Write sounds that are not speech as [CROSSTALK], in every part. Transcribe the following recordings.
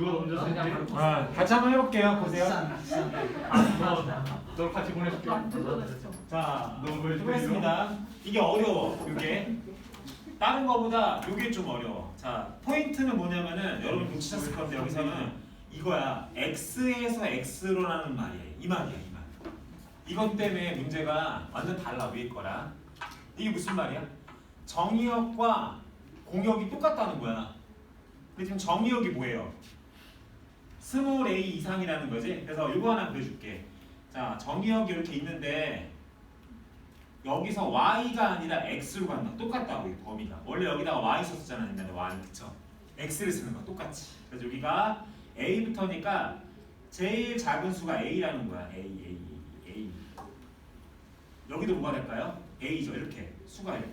누가 먼저 쓰는지? 아, 같이 한번 해볼게요. 보세요. 아, 너, 너 같이 보내줄게. 자, 너무 왜 해보겠습니다. 이게 어려워. 이게 다른 거보다 이게 좀 어려워. 자, 포인트는 뭐냐면은 여러분 눈치챘을 건데 여기서는 이거야. x에서 x로라는 말이에요. 이 말이야, 이 말. 이것 때문에 문제가 완전 달라 위에 거랑. 이게 무슨 말이야? 정의역과 공역이 똑같다는 거야. 근데 지금 정의역이 뭐예요? 스몰 a 이상이라는 거지. 그래서 이거 하나 그려줄게. 자, 정의역이 이렇게 있는데 여기서 y가 아니라 x로 간다. 똑같다고 이 범위가. 원래 여기다가 y 썼잖아 옛날에 y 그쵸? x를 쓰는 거 똑같이. 그래서 여기가 a부터니까 제일 작은 수가 a라는 거야. a, a, a, a. 여기도 뭐가 될까요? a죠. 이렇게 수가 이렇게.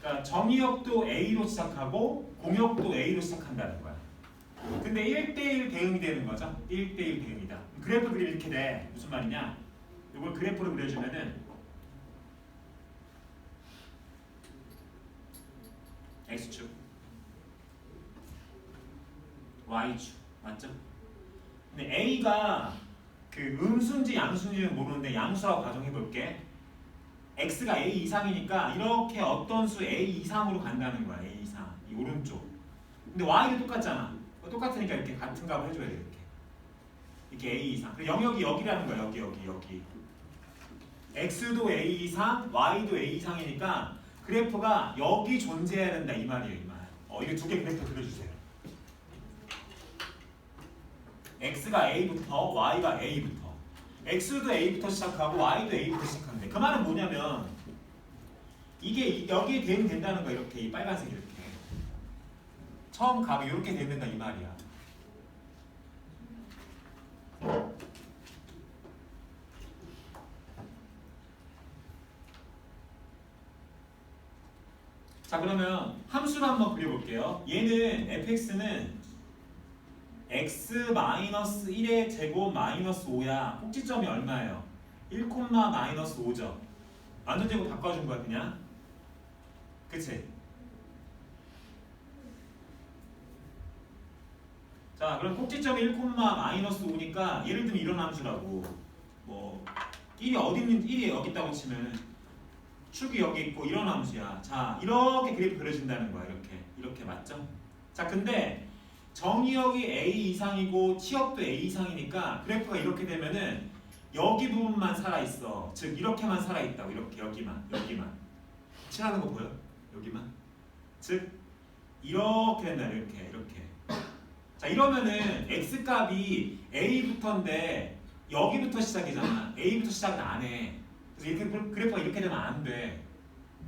그러니까 정의역도 a로 시작하고 공역도 a로 시작한다는 거야. 근데 1대1 대응이 되는 거죠. 1대1 대응이다. 그래프 그리 이렇게 돼. 무슨 말이냐? 이걸 그래프로 그려주면은 x축, y축 맞죠? 근데 a가 그 음수인지 양수인지는 모르는데 양수라고 가정해 볼게. x가 a 이상이니까 이렇게 어떤 수 a 이상으로 간다는 거야. a 이상 이 오른쪽. 근데 y도 똑같잖아. 똑같으니까 이렇게 같은 값을 해줘야 돼 이렇게. 이렇게 a 이상. 그리고 영역이 여기라는 거야. 여기 여기 여기. x도 a 이상, y도 a 이상이니까 그래프가 여기 존재해야 된다 이 말이에요 이 말. 어 이거 두개 그래프 그려주세요. x가 a부터 y가 a부터. x도 a부터 시작하고 y도 a부터 시작하는데 그 말은 뭐냐면 이게 이- 여기에 대응된다는 거야 이렇게 이 빨간색 이렇게. 처음 값이 이렇게 된다 이 말이야. 자 그러면 함수를 한번 그려볼게요. 얘는 fx는 x 마이너스 1의 제곱 마이너스 5야. 꼭지점이 얼마예요? 1, 마이너스 5죠. 완전 제곱 바꿔준 거야 그냥. 그치? 자 그럼 꼭지점이 1, 마이너스 5니까 예를 들면 이런 함수라고 뭐 1이 어디 있는 1이 여기 있다고 치면 축이 여기 있고 이런 함수야. 자 이렇게 그래프 그려진다는 거야 이렇게 이렇게 맞죠? 자 근데 정의역이 a 이상이고 치역도 a 이상이니까 그래프가 이렇게 되면은 여기 부분만 살아 있어. 즉 이렇게만 살아 있다고 이렇게 여기만 여기만 칠하는 거 보여? 여기만 즉 이렇게 된다 이렇게 이렇게 자 이러면은 x 값이 a부터인데 여기부터 시작이잖아. a부터 시작은 안 해. 그래서 이렇게 그- 그래프가 이렇게 되면 안 돼.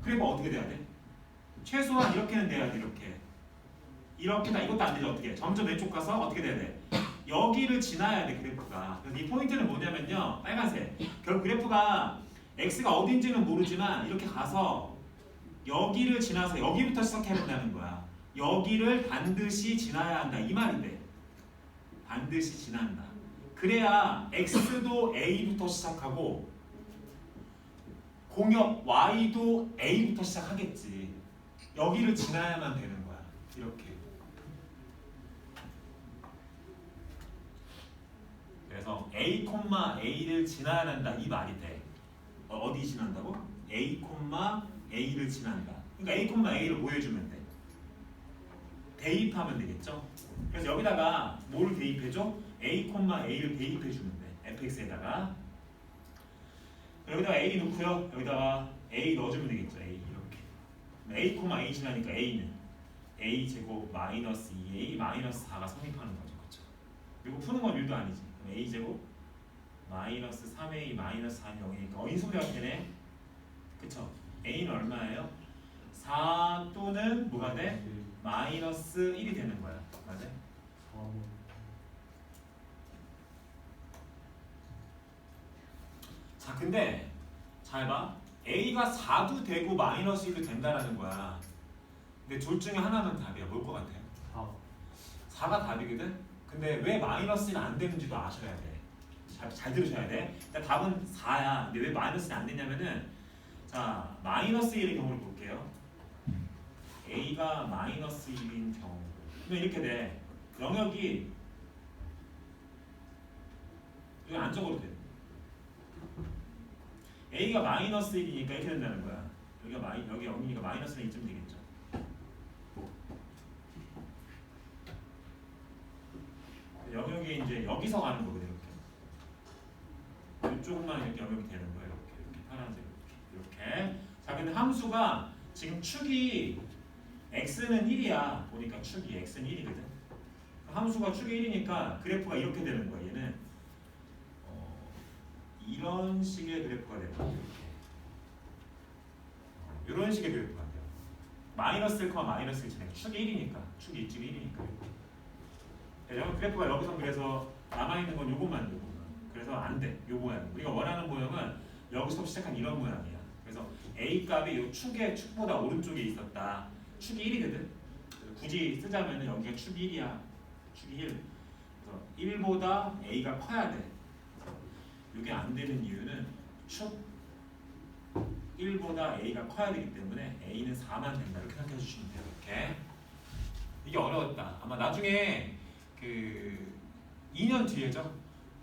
그래프 어떻게 돼야 돼? 최소한 이렇게는 돼야 돼 이렇게. 이렇게 다 이것도 안 되죠 어떻게? 점점 왼쪽 가서 어떻게 돼야 돼? 여기를 지나야 돼 그래프가. 그래서 이 포인트는 뭐냐면요 빨간색. 결국 그래프가 x가 어딘지는 모르지만 이렇게 가서 여기를 지나서 여기부터 시작해야 된다는 거야. 여기를 반드시 지나야 한다 이 말인데 반드시 지난다. 그래야 x도 a부터 시작하고 공역 y도 a부터 시작하겠지. 여기를 지나야만 되는 거야. 이렇게. 그래서 a, a를 지나야 한다 이 말이 돼. 어, 어디 지난다고? a, a를 지난다. 그러니까 a, a를 뭐 해주면 돼? 대입하면 되겠죠. 그래서 여기다가 뭘 대입해줘? a, a를 대입해주면 돼. fx에다가 여기다가 a 넣고요. 여기다가 a 넣어주면 되겠죠. a 이렇게. a, a 지나니까 a는 a 제곱 마이너스 2a 마이너스 4가 성립하는 거죠. 그렇죠? 이거 푸는 건 1도 아니지. a 제곱 마이너스 3a 마이너스 4는 0이니까 어, 인수분해가 되네. 그쵸? a는 얼마예요? 4 또는 뭐가 돼? 마이너스 1이 되는 거야. 맞아? 자, 근데 잘 봐. a가 4도 되고 마이너스 1도 된다라는 거야. 근데 둘 중에 하나는 답이야. 뭘 것 같아요? 4가 답이거든? 근데 왜 마이너스 1은 안 되는지도 아셔야 돼. 잘, 잘 들으셔야 돼. 일단 답은 4야. 근데 왜 마이너스 1이 안 되냐면은 자, 마이너스 1의 경우를 볼게요. A가 마이너스 1인 경우. 그러면 이렇게 돼. 영역이 여기 안 적어도 돼. a가 마이너스 1이니까 이렇게 된다는 거야. 여기가 마이 여기 0이니까 마이너스 1쯤 되겠죠. 영역이 이제 여기서 가는 거거든요. 이렇게. 이쪽만 이렇게 영역이 되는 거예요. 이렇게 이렇게 파란색. 이렇게. 자, 근데 함수가 지금 축이 x는 1이야. 보니까 축이 x는 1이거든. 함수가 축이 1이니까 그래프가 이렇게 되는 거야. 얘는 어, 이런 식의 그래프가 되는 거야. 이렇게. 어, 이런 식의 그래프가 돼요. 마이너스 1, 마이너스 1 진행. 축이 1이니까. 축이 이쪽이 1이니까. 여러분 그래프가 여기서 그래서 남아 있는 건 요것만 요것만. 그래서 안 돼. 요 모양. 우리가 원하는 모양은 여기서 시작한 이런 모양이야. 그래서 a 값이 요 축의 축보다 오른쪽에 있었다. 축이 1이거든. 굳이 쓰자면은 여기가 축이 1이야. 축이 1. 그래서 1보다 a가 커야 돼. 이게 안 되는 이유는 축 1보다 a가 커야 되기 때문에 a는 4만 된다. 이렇게 생각해 주시면 돼요. 이렇게. 이게 어려웠다. 아마 나중에 그 2년 뒤에죠.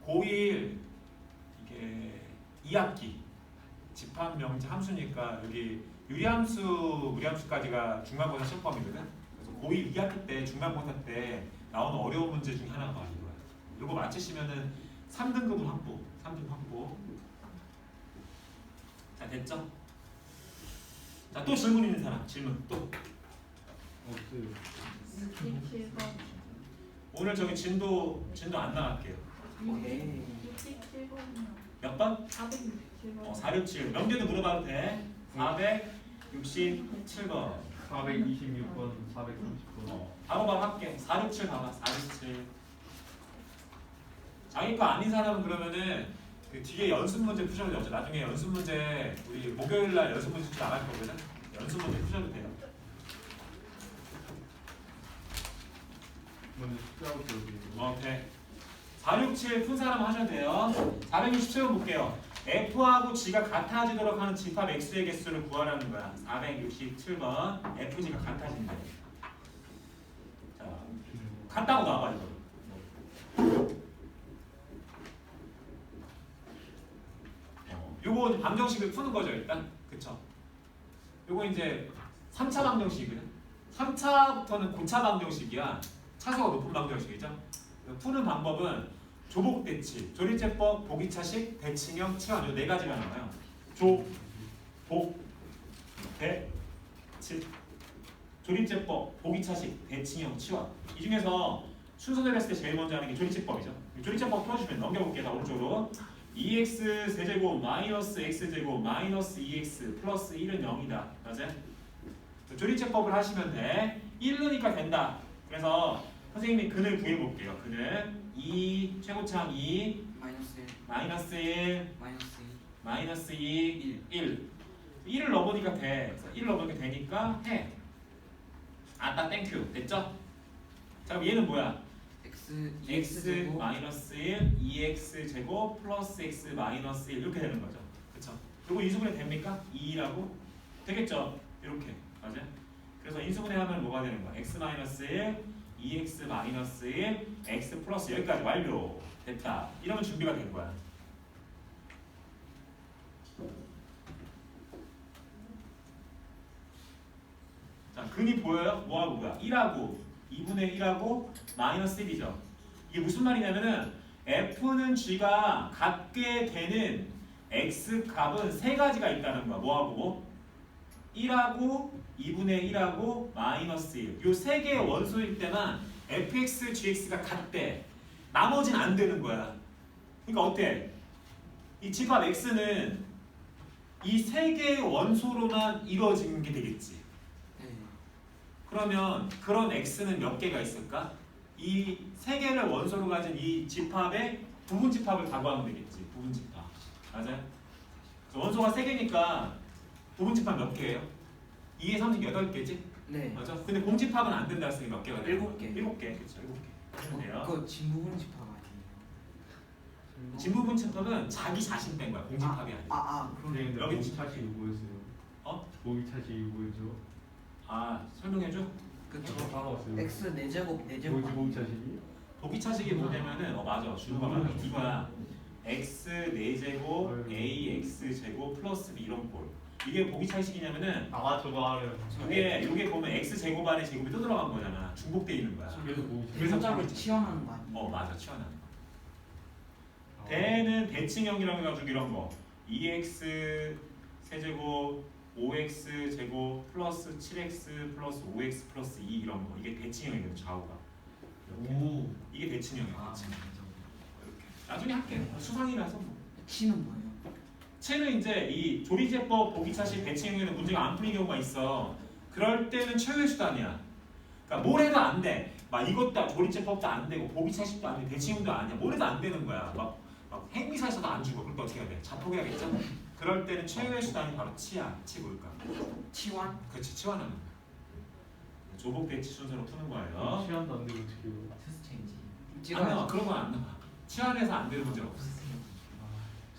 고1 이게 2학기 집합 명제 함수니까 여기 유리함수, 무리함수까지가 중간고사 시험범위거든. 그래서 고1 2학기 때 중간고사 때 나오는 어려운 문제 중에 하나가 이거야. 이거 맞히시면은 3등급 확보, 3등 확보. 자 됐죠? 자 또 질문 있는 사람 질문 또 없어요. 67번. 오늘 저기 진도 진도 안 나갈게요. 오케이. 67번이요. 몇 번? 467번. 어, 467. 명제도 물어봐도 돼. 467번. 426번, 430번. 어, 바로 바로 할게. 467 봐봐. 467. 자기 거 아닌 사람은 그러면은 그 뒤에 연습 문제 푸셔도 되죠. 나중에 연습 문제 우리 목요일 날 연습 문제 좀 나갈 거거든. 연습 문제 푸셔도 돼요. 먼저 숙제하고 들어드리고. 어, 오케이. 467 푼 사람 하셔도 돼요. 467번 볼게요. F하고 G가 같아지도록 하는 집합 X의 개수를 구하라는 거야. 467번. FG가 같아진대. 자, 같다고 나와봐 이거. 어, 이제 방정식을 푸는 거죠 일단. 그쵸? 요거 이제 3차 방정식이거든. 3차부터는 고차 방정식이야. 차수가 높은 방정식이죠. 푸는 방법은 조복 대치, 조리제법, 보기차식, 대칭형, 치환 이네 가지가 나와요. 조, 복, 대, 치. 조리제법, 보기차식, 대칭형, 치환. 이 중에서 순서대로 했을 때 제일 먼저 하는 게 조리제법이죠. 조리제법 풀어주면 넘겨볼게요. 다 오른쪽으로. 2x 세제곱 마이너스 x제곱 마이너스 2x 플러스 1은 0이다. 맞아요? 조리제법을 하시면 돼. 1넣으니까 된다. 그래서 선생님이 근을 구해볼게요. 근을 2 최고차항 2 마이너스 1 마이너스 1 마이너스 2 마이너스 2 1 1을 넣어보니까 돼. 그래서 1을 넣어보니까 되니까 해. 아따 땡큐 됐죠? 자 그럼 얘는 뭐야? x x 제곱 마이너스 1 2x 제곱 플러스 x 마이너스 1 이렇게 되는 거죠. 그렇죠? 그리고 인수분해 됩니까? 2라고 되겠죠? 이렇게 맞아요? 그래서 인수분해 하면 뭐가 되는 거야? x 마이너스 1 2x 마이너스 1 x 플러스 여기까지 완료 됐다. 이러면 준비가 된 거야. 자, 근이 보여요? 뭐하고 뭐야? 1하고 2분의 1하고 마이너스 1이죠. 이게 무슨 말이냐면은 f는 g가 갖게 되는 x 값은 세 가지가 있다는 거야. 뭐하고 뭐? 1하고 2분의 1하고 마이너스 1. 요 세 개의 원소일 때만 fx, gx가 같대. 나머지는 안 되는 거야. 그러니까 어때? 이 집합 x는 이 세 개의 원소로만 이루어지는 게 되겠지. 네 그러면 그런 x는 몇 개가 있을까? 이 세 개를 원소로 가진 이 집합의 부분 집합을 다 구하면 되겠지. 부분 집합. 맞아요? 원소가 세 개니까 부분 집합 몇 개예요? 2에 3씩 8개지? 네. 맞아? 근데 공집합은 안 된다 했으니 몇 개가 돼요? 일곱 개. 7개. 그렇죠. 7개. 하면 돼요. 그거 진부분 집합 아니에요? 진부분 집합은 자기 자신 뺀 거야. 공집합이 아니야. 아 아 그러네 선생님들 여기 보기 차시 요구했어요. 어? 보기 차시 요구했죠. 아, 설명해 줘. 그 그쵸. 다 나왔어요. x 4제곱 4제곱 뭐지 공차식이? 도기차식이 뭐냐면은 어 맞아 준호가 게 이거야 x 4제곱 a x 제곱 플러스 b 이런 꼴 이게 보기 차식이냐면은 아 저거 알아요. 이게 이게 보면 x 제곱 안에 제곱이 또 들어간 거잖아. 중복돼 있는 거야. 그래서 보기차식. 치환하는 거 아니에요? 어 맞아. 치환하는 거 대는 대칭형이라고 해가지고 이런 거. 2x 세제곱 5x 제곱 플러스 7x 플러스 5x 플러스 2 이런 거. 이게 대칭형이거든 좌우가. 이렇게. 오. 이게 대칭형이야 아 대칭 이렇게. 나중에 할게. 수상이라서 뭐. 치는 뭐예요? 채는 이제 이 조리제법 보기차식 대칭형에는 문제가 안 풀린 경우가 있어. 그럴 때는 최후의 수단이야. 그러니까 뭘 해도 안 돼. 막 이것도 조리제법도 안 되고 보기차식도 안 돼. 대칭형도 아니야. 뭘 해도 안 되는 거야. 막, 막 행위사에서도 안 주고. 그럴 때 어떻게 해야 돼? 자폭해야겠죠? 그럴 때는 최후의 수단이 바로 치야. 치 뭘까? 치환? 그렇지 치환하는 거야. 조복 대치 순서로 푸는 거예요. 시간도 안 되고 어떻게 해요? 테스트 체인지 안 나와. 그런 건 안 나와. 치환해서 안 되는 문제가 없어.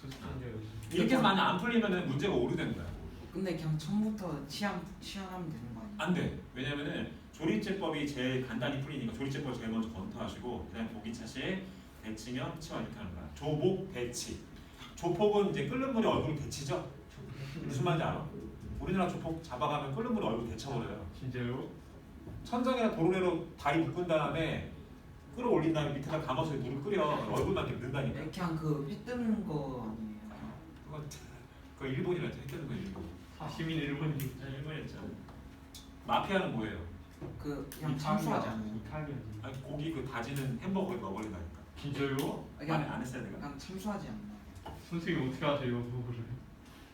수수께끼. 이렇게 해서 만약 안 풀리면은 문제가 오류되는 거야. 근데 그냥 처음부터 치환, 치환하면 되는 거 아니에요? 안 돼. 왜냐면은 조리제법이 제일 간단히 풀리니까 조리제법 제일 먼저 검토하시고 그다음에 보기차식, 대칭형, 치환 이렇게 하는 거야. 조복, 대치. 조폭은 이제 끓는 물에 얼굴 데치죠. 무슨 말인지 알아? 우리나라 조폭 잡아가면 끓는 물에 얼굴 데쳐버려요. 진짜요? 천장이나 도로내로 다리 묶은 다음에 끌어올린 다음에 밑에다 감아서 물을 끓여 얼굴만 이렇게 넣는다니까. 그냥 그회 뜨는 거 아니에요? 그거 그거 일본이라 했던거 일본. 시민 일본이. 자, 일본이었죠. 마피아는 뭐예요? 그 그냥 참수하지 않아요? 이탈리아지. 아니 고기 그 다지는 햄버거에 넣어버린다니까. 진짜요? 그냥, 안 했어야 내가. 그냥 참수하지 않나요? 선생님 어떻게 아세요 그거를?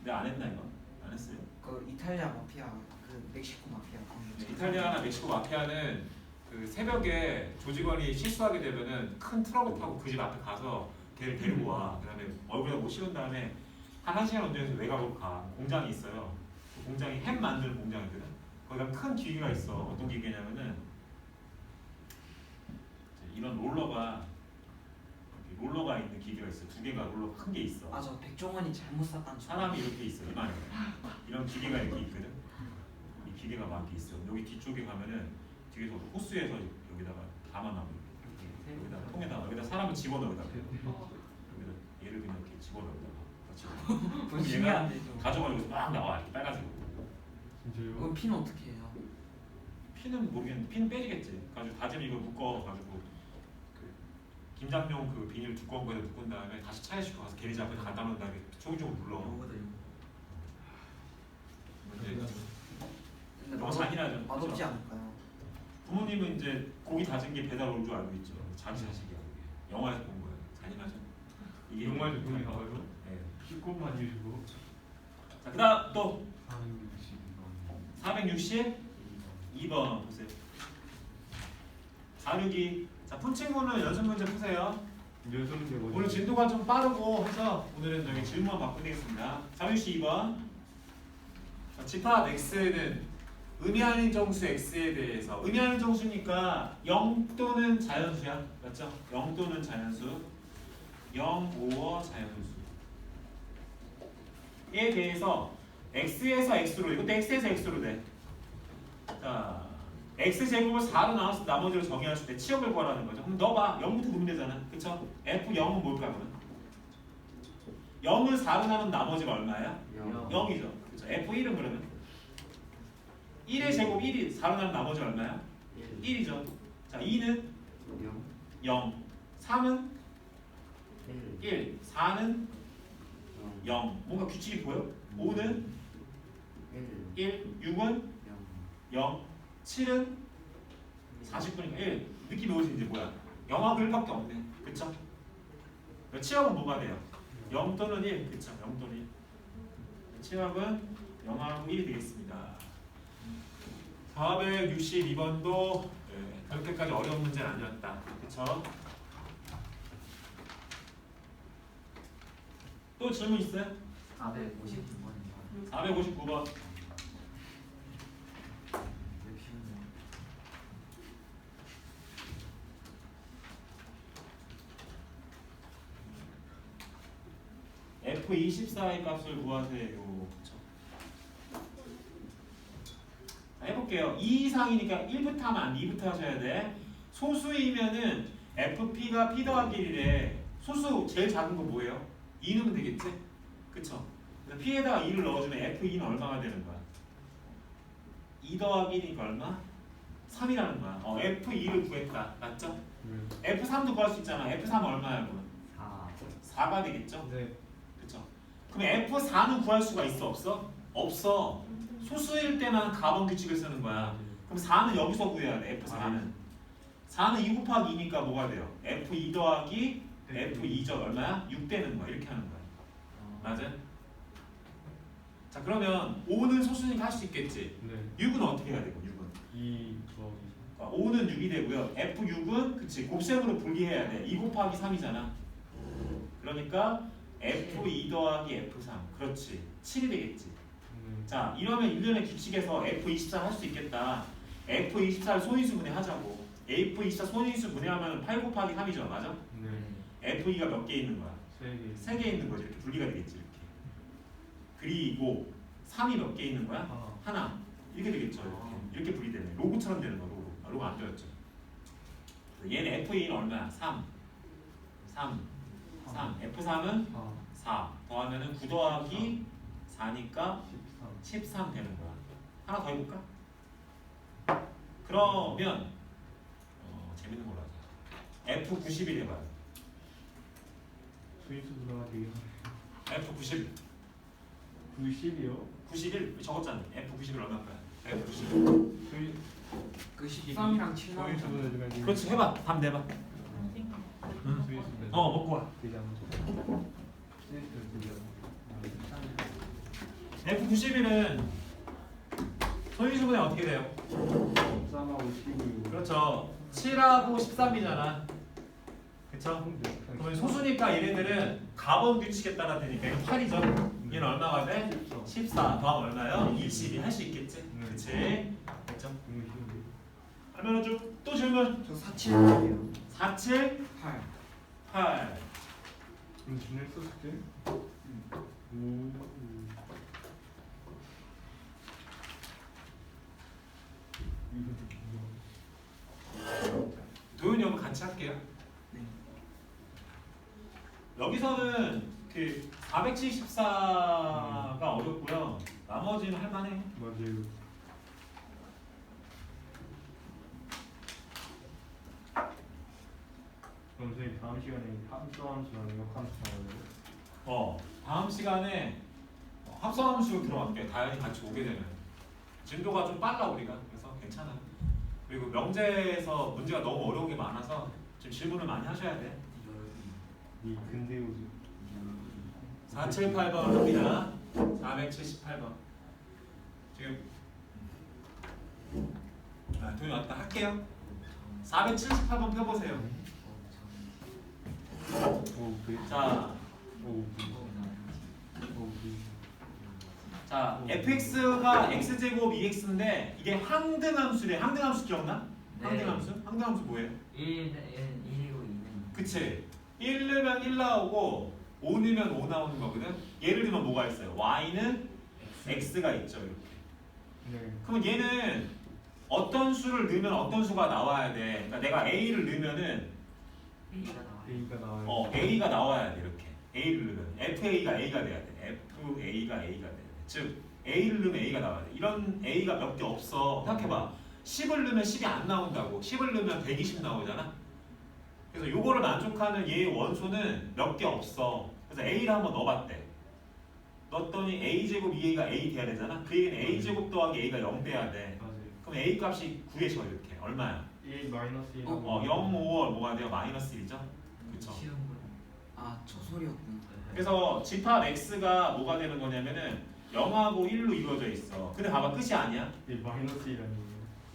내가 안 했나 이거? 안 했어요. 그 이탈리아 마피아, 그 멕시코 마피아 네, 이탈리아나 멕시코 마피아는 그 새벽에 조직원이 실수하게 되면은 큰 트럭을 타고 그 집 앞에 가서 걔를 데리고 와. 그다음에 얼굴에 뭐 씌운 다음에 한 1시간 운전해서 외곽으로 가. 공장이 있어요. 그 공장이 햄 만드는 공장이거든. 거기가 큰 기계가 있어. 어떤 기계냐면은 이런 롤러가 롤러가 있는 기계가 있어. 두 개가 롤러 큰 게 있어. 아 저 백종원이 잘못 샀다는 소리 사람이 이렇게 있어 이만해 이런 기계가 이렇게 있거든 이 기계가 막 이렇게 있어 여기 뒤쪽에 가면은 뒤에서 호스에서 여기다가 담아놔 이렇게 여기다가 통에다가 여기다 사람을 집어넣어 여기다가 여기다 얘를 그냥 이렇게 집어넣어다가 그건 [LAUGHS] 그럼 얘가 신기한데 좀 가져가지고 막 나와 이렇게 빨간색으로 진짜요? 그건 피는 어떻게 해요? 피는 모르겠는데 피는 빼지겠지 가지고 다짐 이걸 묶어 가지고 그 김장용 그 비닐 두꺼운 거에다 묶은 다음에 다시 차에 싣고 가서 게리지 앞에 갖다 놓은 다음에 조금조금 눌러 요거다 요거 이제 근데 너무 맛없, 잔인하죠 맛없지 그렇죠? 않을까요? 부모님은 이제 고기 다진 게 배달 올 줄 알고 있죠. 자기 자식이야. 영화에서 본 거예요. 잔인하죠. 이게 정말 나와요? 네. 19만 이시고 자, 그다음 또 460만 462번 보세요. 462. 자, 푼 친구는 연습 문제 푸세요. 연습 문제 뭐죠? 오늘 진도가 좀 빠르고 해서 오늘은 여기 질문만 바꾸겠습니다. 462번. 자, 집합 x는 의미하는 정수 x에 대해서 의미하는 정수니까 0 또는 자연수야. 맞죠? 0 또는 자연수. 0, 5어 자연수. 에 대해서 x에서 x로 이것도 x에서 x로 돼. 자, x 제곱을 4로 나눠서 나머지를 정의할 때 치역을 구하라는 거죠. 그럼 넣어봐. 0부터 넣으면 되잖아. 그쵸? f 0은 뭘까 그러면? 0을 4로 나눈 나머지가 얼마야? 0이죠. 그쵸? f 1은 그러면? 1의 제곱 1이 4로 나눈 나머지 얼마야? 1 이죠. 자, 2는 0. 3은 1. 4는 0. 뭔가 규칙이 보여? 5는 1. 6은 0. 7은 49니까 1. 느낌이 오지 이제 뭐야? 0하고 1밖에 없네. 그쵸? 치역은 뭐가 돼요? 0 또는 1. 그쵸? 0 또는 1. 치역은 0하고 1이 되겠습니다. 462번도 네, 그렇게까지 어려운 문제는 아니었다. 그쵸? 또 질문 있어요? 459번인가 459번. F24의 값을 구하세요. 자. 해볼게요. 2 이상이니까 1부터 하면 안 돼. 2부터 하셔야 돼. 소수이면은 FP가 P 더하기 1이래. 소수 제일 작은 거 뭐예요? 2 넣으면 되겠지? 그쵸? 그래서 P에다가 2를 넣어주면 F2는 얼마가 되는 거야? 2 더하기 1이니까 얼마? 3이라는 거야. 어, F2를 구했다. 맞죠? 네. F3도 구할 수 있잖아. F3 얼마야 그러면? 4 4가 되겠죠? 네. 그쵸? 그럼 F4는 구할 수가 있어 없어? 없어. 소수일 때만 가번 규칙을 쓰는 거야. 그럼 4는 여기서 구해야 돼. F4는. 4는 2 곱하기 2니까 뭐가 돼요? F2 더하기 F2죠. 얼마야? 6 되는 거야. 이렇게 하는 거야. 맞아? 자 그러면 5는 소수니까 할 수 있겠지. 네. 6은 어떻게 해야 되고 6은? 2 더하기 그러니까 5는 6이 되고요. F6은 그치 곱셈으로 분리해야 돼. 2 곱하기 3이잖아. 그러니까 F2 더하기 F3 그렇지 7이 되겠지. 네. 자 이러면 일련의 규칙에서 F24 할 수 있겠다. F24를 소인수 분해하자고. F24 소인수 분해하면 8 곱하기 3이죠, 맞아? 네. F2가 몇 개 있는 거야? 3개. 3개 있는 거지. 이렇게 분리가 되겠지, 이렇게. 그리고 3이 몇 개 있는 거야? 하나. 하나. 이렇게 되겠죠, 이렇게. 이렇게 분리되네. 로그처럼 되는 거, 로그. 아, 로그 안 되었죠. 얘는 F2는 얼마야? 3. 3. 3. F3은 4. 4. 더하면은 9 더하기 4니까 13. 13 되는 거야. 하나 더 해볼까? 그러면 어, 재밌는 걸로 하자. F91 해봐요. 수인수 들어가 되게 F91. 90이요? 91 적었잖아. F91 얼마일까요? F91. 수인 그 13이랑 7 수인수 나오잖아. 들어가 되게 그렇지 해봐. 답 내봐. 수인수 어 먹고 와. 되게 안 좋아. 수인수 되게 F91은 소인수분해 어떻게 돼요? 13하고 15. 그렇죠. 7하고 13이잖아. 그쵸? 그러면 소수니까 얘네들은 가번 규칙에 따라 되니까 이거 8이죠. 얘는 얼마가 돼? 14 더하면 얼마요? 22 할 수 있겠지? 네. 그치? 됐죠? 그러면 좀또 질문 저 47이에요. 4, 7, 8. 8 그럼 진을 썼을 때? 오. 도윤이 형은 같이 할게요 네. 여기서는 그 474가 어렵고요. 나머지는 할만해. 맞아요. 그럼 선생님 다음 시간에 함수 함수랑 역함수 나와요? 어 다음 시간에 어, 합성함수 들어갈게요 다현이 같이 오게 되면. 진도가 좀 빨라 우리가. 그래서 괜찮아. 그리고 명제에서 문제가 너무 어려운 게 많아서 지금 질문을 많이 하셔야 돼 이 근대 우주. 478번 합니다 478번 지금 아, 도현이 왔다 할게요 478번 펴보세요 오, 그. 자. 자 fx가 x제곱 2x인데 이게 항등함수래 항등함수 기억나? 네. 항등함수? 항등함수 뭐예요? 1, 1, 1이고 2는 그치 1 넣으면 1 나오고 5 넣으면 5 나오는 거거든. 예를 들면 뭐가 있어요? y는 x가 있죠 이렇게. 네. 그럼 얘는 어떤 수를 넣으면 어떤 수가 나와야 돼? 그러니까 내가 a를 넣으면은 A가 나와요. 어 a가 나와야 돼 이렇게. a를 넣으면. fa가 a가 돼야 돼. fa가 a가 돼야 돼즉 a를 넣으면 a가 나와야 돼. 이런 a가 몇 개 없어. 생각해 봐. 10을 넣으면 10이 안 나온다고. 10을 넣으면 120 나오잖아 그래서 요거를 만족하는 얘의 원소는 몇 개 없어 그래서 a를 한번 넣어봤대 넣었더니 a제곱 2a가 a 돼야 되잖아 그 얘기는 a제곱 더하기 a가 0 돼야 돼 맞아요. 그럼 a 값이 구해져 이렇게 얼마야? 1 마이너스 1. 어 0, 5월 뭐가 돼요? 마이너스 1이죠 그쵸 쉬운 거 아, 저 소리였구나. 그래서 집합 x가 뭐가 되는 거냐면은 0하고 1로 이루어져 있어. 근데 봐봐 끝이 아니야. 1 마이너스 1 아니에요?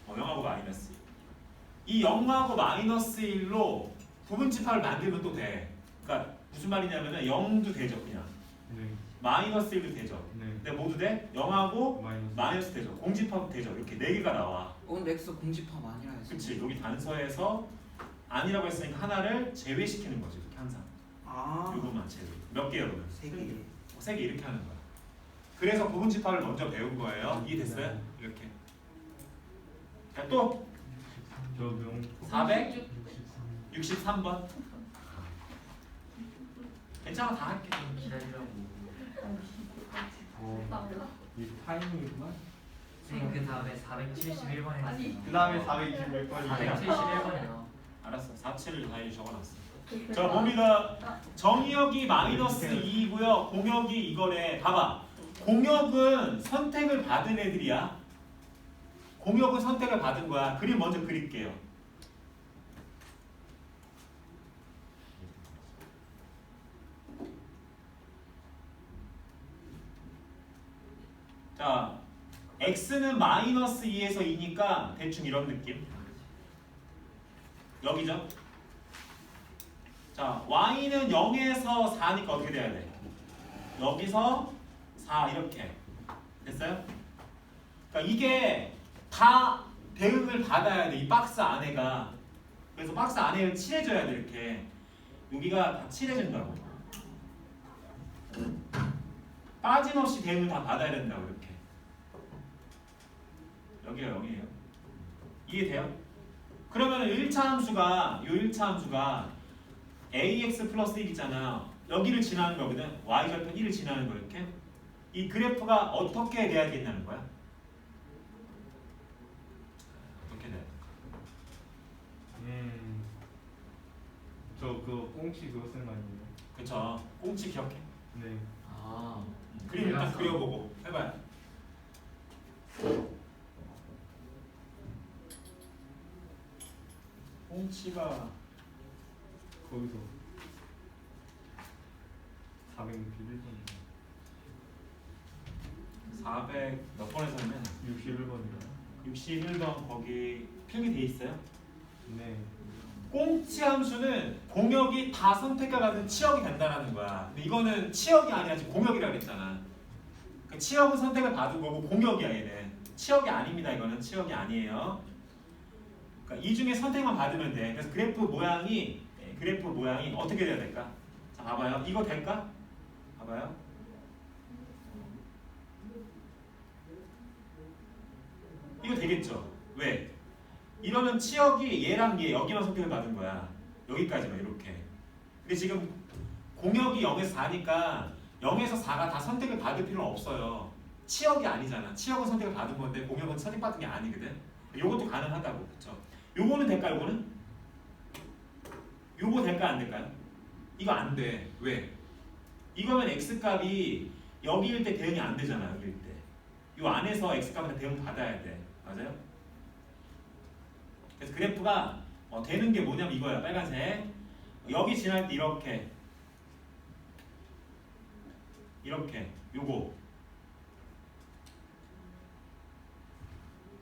어, 0하고 마이너스 1. 이 0하고 마이너스 1로 부분집합을 만들면 또 돼. 그러니까 무슨 말이냐면 0도 되죠 그냥. 네. 마이너스 1도 되죠. 네. 근데 모두 돼? 0하고 마이너스. 마이너스 되죠. 공집합 되죠. 이렇게 4개가 나와. 어, 오늘 엑소 공집합 아니라 했어. 그치 여기 단서에서 아니라고 했으니까 하나를 제외시키는 거지 이렇게 항상. 아. 요것만 제외. 몇 개요 그러면? 세 개. 어, 세개 이렇게 하는 거야. 그래서 부분집합을 먼저 배운 거예요. 네. 이해됐어요? 네. 이렇게. 자 또. 저명 400. 63번. 괜찮아 다 할게. 좀 기다리라고. 어, 이 타이밍이구만. 선생님 그 다음에 471번에 아니. 그 다음에 426번이에요. 471번이요. [LAUGHS] 알았어. 47을 다시 적어놨어. 자, 범위가 정의역이 마이너스 2이고요. 공역이 이거래. 봐봐. 공역은 선택을 받은 애들이야. 공역은 선택을 받은 거야. 그림 먼저 그릴게요. 자, x는 마이너스 2에서 2니까 대충 이런 느낌. 여기죠? 자, y는 0에서 4니까 어떻게 돼야 돼? 여기서 4 이렇게 됐어요? 그러니까 이게 다 대응을 받아야 돼. 이 박스 안에가 그래서 박스 안에를 칠해줘야 돼 이렇게 여기가 다 칠해진다고 빠짐없이 대응을 다 받아야 된다고 이렇게 여기가 0이에요 이해돼요? 그러면 1차 함수가 이 1차 함수가 ax 플러스 1이잖아. 여기를 지나는 거거든. y절편 1을 지나는 거 이렇게. 이 그래프가 어떻게 돼야겠냐는 거야. 어떻게 돼? 음. 음저그 꽁치 그거 아니에요? 그쵸. 꽁치 기억해. 네 아. 그림 일단 그려보고 해봐요. 꽁치가 거기서 461번 400 몇 번에서는 61번이요 61번 거기 필기돼 있어요. 네 꽁치 함수는 공역이 다 선택과 같은 치역이 된다는 거야. 근데 이거는 치역이 아니라 지금 공역이라고 그랬잖아. 그 치역은 선택을 받은 거고 공역이야 얘는. 치역이 아닙니다. 이거는 치역이 아니에요. 그러니까 이 중에 선택만 받으면 돼. 그래서 그래프 모양이 예, 그래프 모양이 어떻게 돼야 될까? 자 봐봐요. 이거 될까? 봐봐요. 이거 되겠죠? 왜? 이러면 치역이 얘랑 얘 여기만 선택을 받은 거야. 여기까지만 이렇게. 근데 지금 공역이 0에서 4니까 0에서 4가 다 선택을 받을 필요는 없어요. 치역이 아니잖아. 치역은 선택을 받은 건데 공역은 선택받은 게 아니거든. 요것도 가능하다고. 그쵸? 요거는 될까 요거는? 요거 될까 안 될까요? 이거 안 돼. 왜? 이거면 x값이 여기일 때 대응이 안 되잖아. 여기일 때. 요 안에서 x값한테 대응 받아야 돼. 맞아요? 그래서 그래프가 어, 되는 게 뭐냐면 이거야 빨간색 여기 지날 때 이렇게 이렇게 요거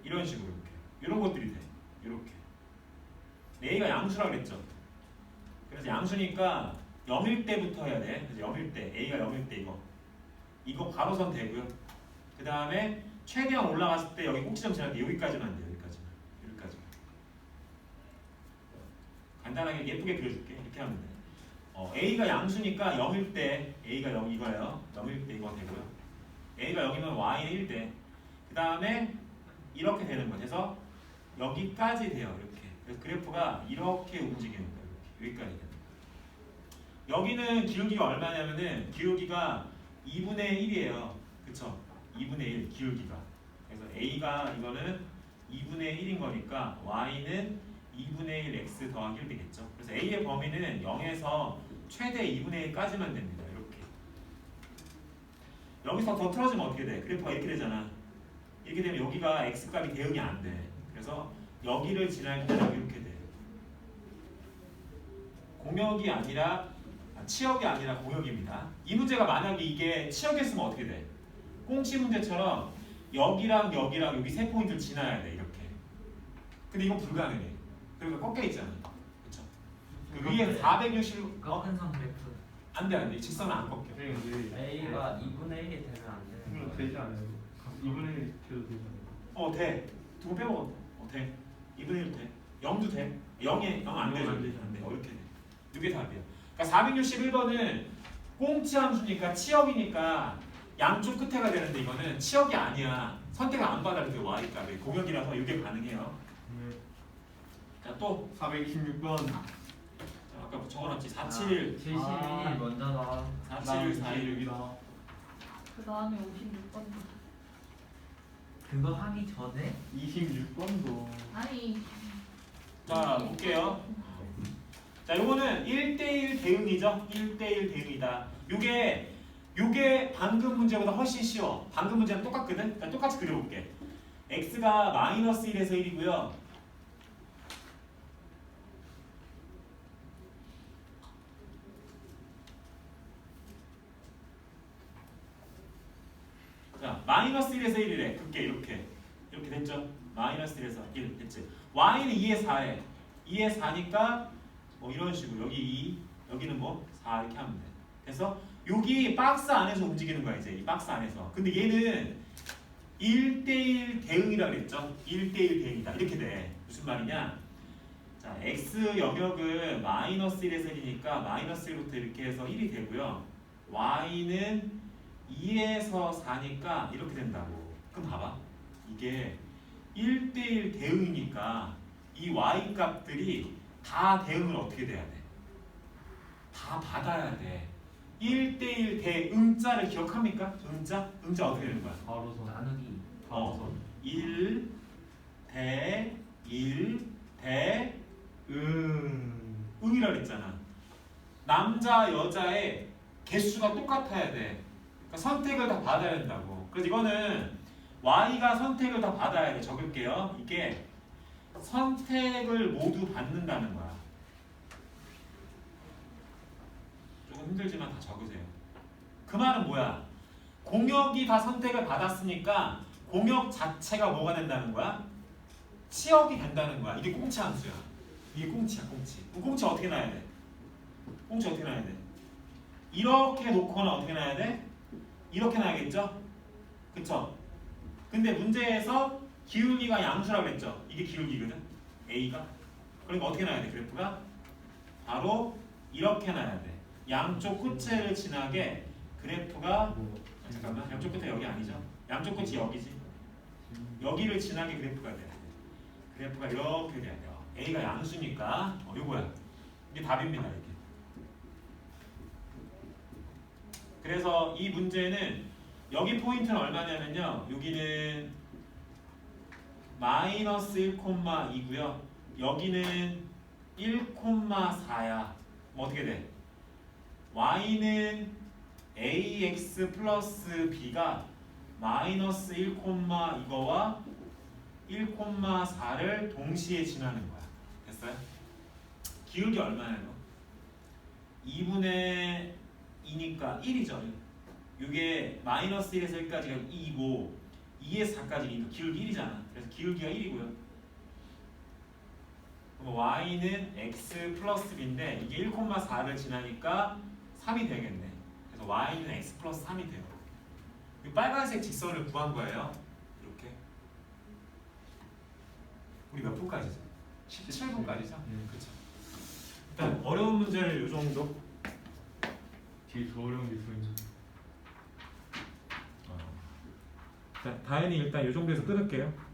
이런 식으로 이렇게 이런 것들이 돼 이렇게 A가 양수라 그랬죠 그래서 양수니까 0일 때부터 해야 돼 그래서 0일 때 A가 0일 때 이거 이거 바로선 되고요 그 다음에 최대한 올라갔을 때 여기 꼭지점 지날 때 여기까지만 돼요 여기까지만 여기까지만 간단하게 예쁘게 그려줄게. 이렇게 하면 돼. 어, A가 양수니까 0일 때 A가 0 이거예요. 0일 때 이거 되고요. A가 0이면 Y는 1대. 그 다음에 이렇게 되는 거. 그래서 여기까지 돼요. 그래프가 이렇게 움직이는 거예요. 여기까지 거예요. 여기는 기울기가 얼마냐면은 기울기가 2분의 1이에요. 그쵸? 2분의 1 기울기가. 그래서 A가 이거는 2분의 1인 거니까 Y는 2분의 1 x 더하기 1 되겠죠. 그래서 a의 범위는 0에서 최대 2분의 1까지만 됩니다. 이렇게. 여기서 더 틀어지면 어떻게 돼? 그래프가 이렇게 되잖아. 이렇게 되면 여기가 x 값이 대응이 안 돼. 그래서 여기를 지날 때 여기 이렇게 돼. 공역이 아니라 아, 치역이 아니라 공역입니다. 이 문제가 만약에 이게 치역이었으면 어떻게 돼? 꽁치 문제처럼 여기랑 여기랑 여기 세 포인트를 지나야 돼 이렇게. 근데 이건 불가능해. 그러니까 꺾여 있잖아. 그렇죠? 그 위에 460 어? 꺾은 선 그래프. 안돼 안돼 직선은 안 꺾여. 선생님 왜 A가 2분의 1이 되면 안 되는 거예요. 되지 않아요? 2분의 1 돼도 되잖아요 어 돼. 두고 빼먹어. 어 돼. 2분의 1 돼. 0도 돼. 0에 0안 되죠. 안 되죠. 안 돼. 어, 이렇게 돼. 이게 답이야. 그러니까 461번은 꽁치 함수니까 치역이니까 양쪽 끝에가 되는데 이거는 치역이 아니야. 선택을 안 받아 그게 값이 공역이라서 이게 가능해요. 또 426번. 자, 아까 적어놨지 47 71이 아. 먼저다 47 41 426이다. 그 다음에 56번. 그거 하기 전에 26번도. 아니. 자 볼게요. 자 요거는 1대1 대응이죠? 1대1 대응이다. 요게 요게 방금 문제보다 훨씬 쉬워. 방금 문제는 똑같거든? 자, 똑같이 그려볼게. X가 마이너스 1에서 1이고요 자 마이너스 1에서 1이래. 그게 이렇게. 이렇게 됐죠? 마이너스 1에서 1 됐지? y는 2에 4에 2에 4니까 뭐 이런 식으로. 여기 2 여기는 뭐 4 이렇게 하면 돼. 그래서 여기 박스 안에서 움직이는 거야 이제 이 박스 안에서. 근데 얘는 1대1 대응이라 그랬죠? 1대1 대응이다. 이렇게 돼. 무슨 말이냐? 자 x 영역은 마이너스 1에서 1이니까 마이너스 1부터 이렇게 해서 1이 되고요. y는 2에서 4니까 이렇게 된다고 그럼 봐봐 이게 1대1 대응이니까 이 y 값들이 다 대응을 어떻게 돼야 돼? 다 받아야 돼 1대1 대응자를 기억합니까? 응자? 응자 어떻게 되는 거야? 바로선. 나누기 어. 1 대 1대 음. 응이라 그랬잖아. 남자 여자의 개수가 똑같아야 돼. 그러니까 선택을 다 받아야 된다고. 그래서 이거는 y가 선택을 다 받아야 돼. 적을게요. 이게 선택을 모두 받는다는 거야. 조금 힘들지만 다 적으세요. 그 말은 뭐야? 공역이 다 선택을 받았으니까 공역 자체가 뭐가 된다는 거야? 치역이 된다는 거야. 이게 공치 함수야. 이게 꽁치야 꽁치 그럼 꽁치 어떻게 놔야 돼? 꽁치 어떻게 놔야 돼? 이렇게 놓거나 어떻게 놔야 돼? 이렇게 놔야겠죠? 그쵸? 근데 문제에서 기울기가 양수라고 그랬죠? 이게 기울기거든? A가 그러니까 어떻게 놔야 돼 그래프가? 바로 이렇게 놔야 돼 양쪽 끝을 지나게 그래프가 뭐. 아, 잠깐만 양쪽 끝에 여기 아니죠? 양쪽 끝이 여기지 여기를 지나게 그래프가 돼야 돼 그래프가 이렇게 돼야 돼요 A가 양수니까 어, 요거야 이게 답입니다 이게 그래서 이 문제는 여기 포인트는 얼마냐면요 여기는 마이너스 1,2고요 여기는 1,4야 뭐 어떻게 돼? y는 ax 플러스 b가 마이너스 1, 이거와 1,4를 동시에 지나는 거야. 됐어요? 기울기 얼마예요? 2분의 2니까 1이죠. 이게 마이너스 1에서 1까지가 2고 2에서 4까지니까 기울기 1이잖아. 그래서 기울기가 1이고요. 그럼 y는 x 플러스 b인데 이게 1,4를 지나니까 3이 되겠네. 그래서 y는 x 플러스 3이 돼요. 이 빨간색 직선을 구한 거예요. 이렇게. 우리 몇 분까지죠? 17분까지죠? 음. 그렇죠. 일단 어려운 문제를 이 정도. 뒤에 더 어려운 게 있어요. 자, 다현이 일단 이 정도에서 끊을게요.